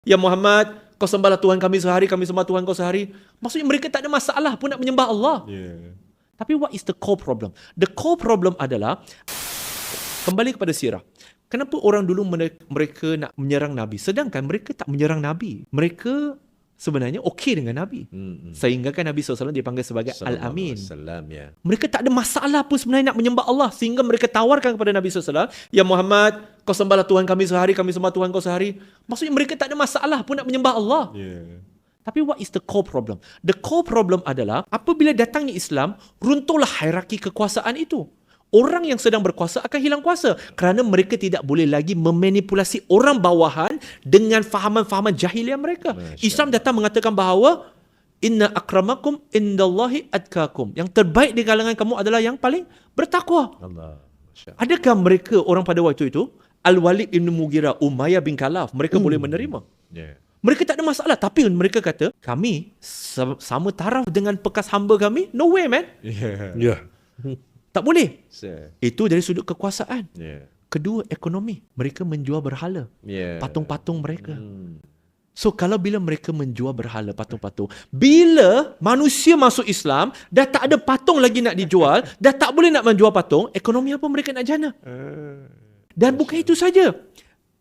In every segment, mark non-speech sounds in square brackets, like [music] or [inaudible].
Ya Muhammad, kau sembahlah Tuhan kami sehari, kami sembah Tuhan kau sehari. Maksudnya mereka tak ada masalah pun nak menyembah Allah. Yeah. Tapi what is the core problem? The core problem adalah kembali kepada sirah. Kenapa orang dulu mere- mereka nak menyerang Nabi sedangkan mereka tak menyerang Nabi. Mereka sebenarnya okey dengan Nabi. Mm-mm. Sehingga kan Nabi SAW dipanggil sebagai Al-Amin. Ya. Mereka tak ada masalah pun sebenarnya nak menyembah Allah sehingga mereka tawarkan kepada Nabi SAW, "Ya Muhammad, kau sembahlah Tuhan kami sehari, kami sembah Tuhan kau sehari." Maksudnya mereka tak ada masalah pun nak menyembah Allah. Yeah. Tapi what is the core problem? The core problem adalah apabila datangnya Islam, runtuhlah hierarki kekuasaan itu. Orang yang sedang berkuasa akan hilang kuasa kerana mereka tidak boleh lagi memanipulasi orang bawahan dengan fahaman-fahaman jahiliah mereka. Masya Islam datang mengatakan bahawa inna akramakum indallahi atkakum. Yang terbaik di kalangan kamu adalah yang paling bertakwa. Allah. Adakah mereka orang pada waktu itu Al-Walid bin Mughirah, Umayyah bin Khalaf, mereka boleh menerima? Yeah. Mereka tak ada masalah tapi mereka kata kami sa- sama taraf dengan bekas hamba kami. No way man. Yeah. Ya. [laughs] Tak boleh. So, Itu dari sudut kekuasaan. yeah. Kedua ekonomi. Mereka menjual berhala. Yeah. Patung-patung mereka. Hmm. So kalau bila mereka menjual berhala patung-patung, bila manusia masuk Islam, dah tak ada patung lagi nak dijual, [laughs] dah tak boleh nak menjual patung, ekonomi apa mereka nak jana? Uh, Dan bukan itu saja.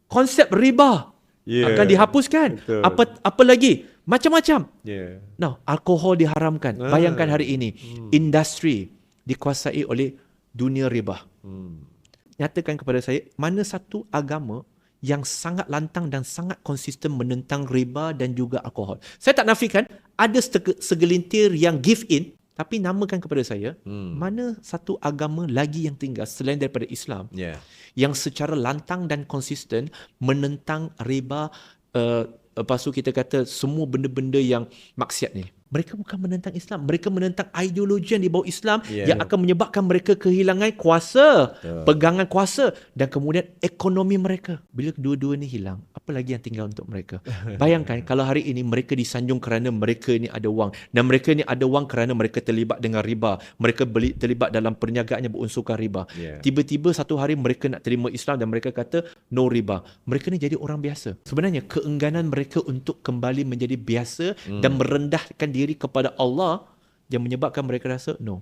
Konsep riba Yeah. akan dihapuskan. Betul. Apa apa lagi? Macam-macam. yeah. Now, alkohol diharamkan. Ah. Bayangkan hari ini, industri dikuasai oleh dunia riba. Hmm. Nyatakan kepada saya, mana satu agama yang sangat lantang dan sangat konsisten menentang riba dan juga alkohol. Saya tak nafikan, ada sege- segelintir yang give in, tapi namakan kepada saya, Hmm. mana satu agama lagi yang tinggal selain daripada Islam Yeah. yang secara lantang dan konsisten menentang riba uh, lepas tu kita kata semua benda-benda yang maksiat ni mereka bukan menentang Islam mereka menentang ideologi yang di bawah Islam Yeah. yang akan menyebabkan mereka kehilangan kuasa Betul. pegangan kuasa dan kemudian ekonomi mereka bila kedua-dua ni hilang apa lagi yang tinggal untuk mereka [laughs] bayangkan kalau hari ini mereka disanjung kerana mereka ni ada wang dan mereka ni ada wang kerana mereka terlibat dengan riba mereka beli terlibat dalam perniagaan yang berunsurkan riba Yeah. Tiba-tiba satu hari mereka nak terima Islam dan mereka kata no riba. Mereka ni jadi orang biasa. Sebenarnya keengganan mereka untuk kembali menjadi biasa hmm. dan merendahkan diri kepada Allah yang menyebabkan mereka rasa no.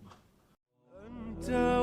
Entah.